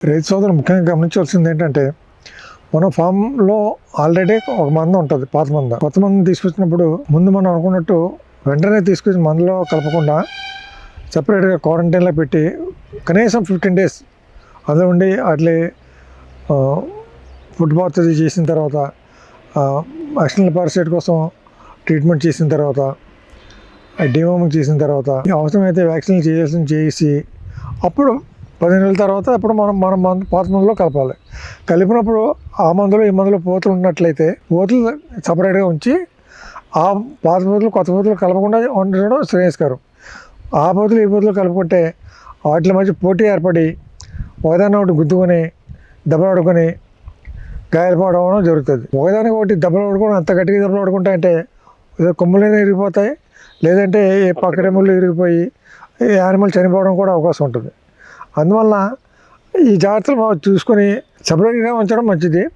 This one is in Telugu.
రైతు సోదరులు ముఖ్యంగా గమనించవలసింది ఏంటంటే మన ఫామ్లో ఆల్రెడీ ఒక మంద ఉంటుంది పాత మంద. కొత్త మందు తీసుకొచ్చినప్పుడు ముందు మనం అనుకున్నట్టు వెంటనే తీసుకొచ్చి మందులో కలపకుండా సపరేట్గా క్వారంటైన్లో పెట్టి కనీసం ఫిఫ్టీన్ డేస్ అదే ఉండి అట్లే ఫుడ్ బాత్ అది చేసిన తర్వాత ఎక్స్టర్నల్ పారాసైట్ కోసం ట్రీట్మెంట్ చేసిన తర్వాత డీమోమింగ్ చేసిన తర్వాత అవసరమైతే వ్యాక్సిన్ చేయాల్సిన చేసి అప్పుడు పదిహేను నెలల తర్వాత అప్పుడు మనం మనం మందు పాత మందులో కలపాలి. కలిపినప్పుడు ఆ మందులో ఈ మందులో పోతులు ఉన్నట్లయితే పోతులు సపరేట్గా ఉంచి ఆ పాత పోతులు కొత్త పోతులు కలపకుండా ఉండడం శ్రేయస్కరం ఆ పోతులు ఈ పోతులు కలుపుకుంటే వాటి మధ్య పోటీ ఏర్పడి ఒకదాన్ని ఒకటి గుద్దుకొని దెబ్బలాడుకొని గాయాలపడడం జరుగుతుంది. ఒకదానికి ఒకటి దెబ్బలు పడుకోవడం అంత గట్టిగా దెబ్బలు పడుకుంటా అంటే కొమ్ములైనా ఇరిగిపోతాయి లేదంటే ఏ పక్కడెములు ఇరిగిపోయి ఈ యానిమల్ చనిపోవడం కూడా అవకాశం ఉంటుంది. అందువల్ల ఈ జాగ్రత్తలు మనం చూసుకొని సపరేట్గా ఉంచడం మంచిది.